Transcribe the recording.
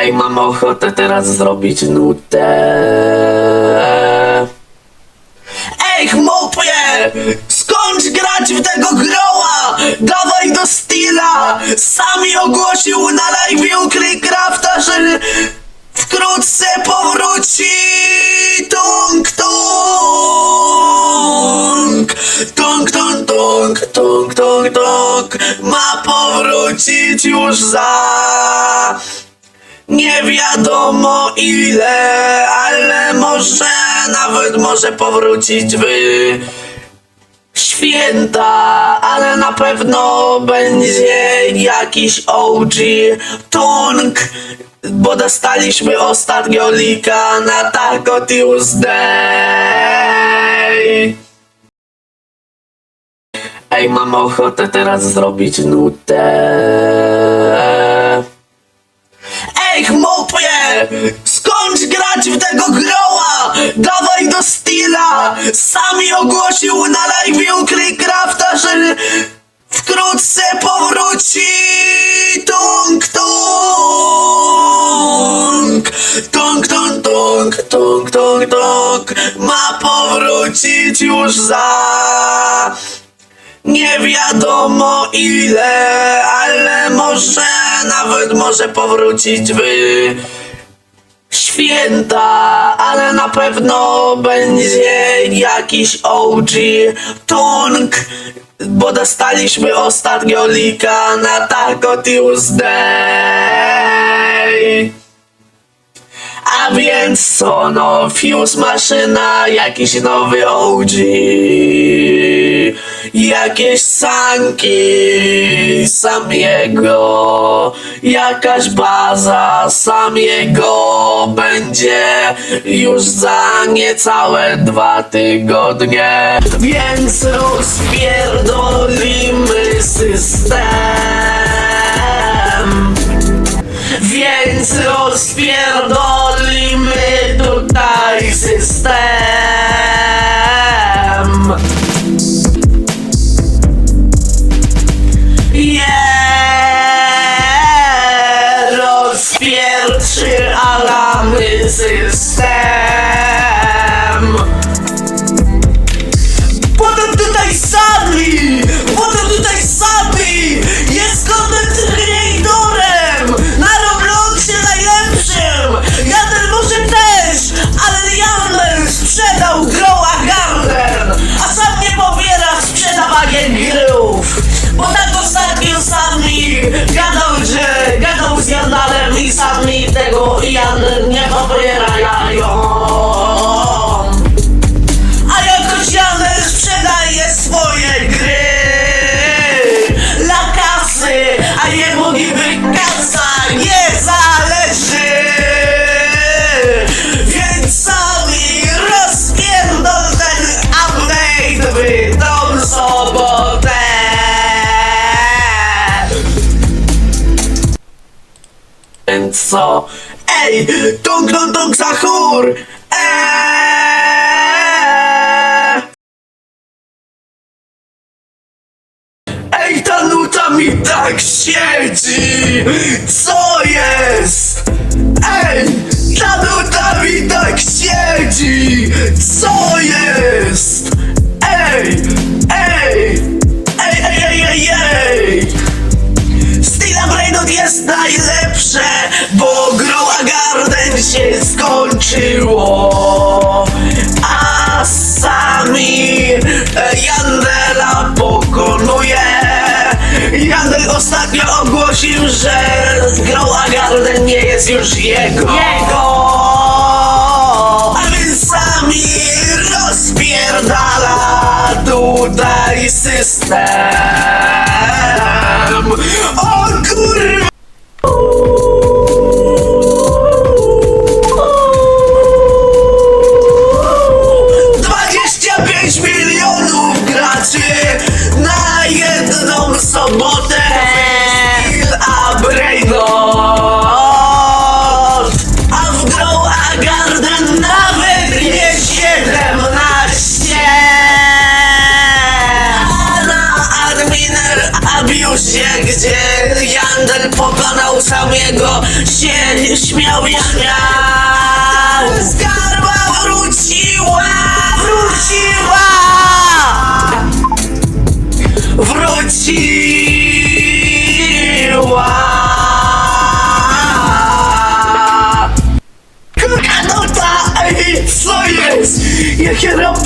Ej, mam ochotę teraz zrobić nutę. Ej, chmopie! Skończ grać w tego groła! Dawaj do Stila! Sami ogłosił na live Ukrycrafta, że wkrótce powróci Tung Tung! Tung Tung Tung Tung Tung Tung ma powrócić już za nie wiadomo ile, ale może nawet może powrócić w święta, ale na pewno będzie jakiś OG Tung, bo dostaliśmy ostatnio lika na Taco Tuesday. Ej, mam ochotę teraz zrobić nutę. Chmopie! Skończ grać w tego groła! Dawaj do Stila! Sami ogłosił na live Ukrycrafta, że wkrótce powróci Tung Tung! Tung Tung Tung Tung Tung Tung ma powrócić już za nie wiadomo ile, może nawet może powrócić w święta, ale na pewno będzie jakiś OG Tung, bo dostaliśmy ostatnio lika na Taco Tuesday. A więc co no, Fuse maszyna, jakiś nowy OG Jakieś sanki, sam jego Jakaś baza, sam jego Będzie już za niecałe dwa tygodnie. Więc rozpierdolimy system. Więc rozpierdolimy Potem tutaj sami! Potem tutaj sami! Jest content creatorem! Na Robloxie najlepszym! Jaden może też! Ale Jaden sprzedał Growa Garden! A sam nie pobiera sprzedawanie grów! Bo tak ostatnio sami gadał, że gadał z Janalem i sami tego Jan nie pobierają! A co? Ej, tung tung tung sahur! Eee! Ej, ta nuta mi tak siedzi! Co? Ostatnio ogłosił, że Grow a Garden nie jest już jego. Jego! A więc sami rozpierdala tutaj system. Jedną sobotę. Phil a Brainot A w Grow a Garden nawet nie 17 A na Adminer Abusie, gdzie Yandel pokonał samego się śmiał i śmiał. get up.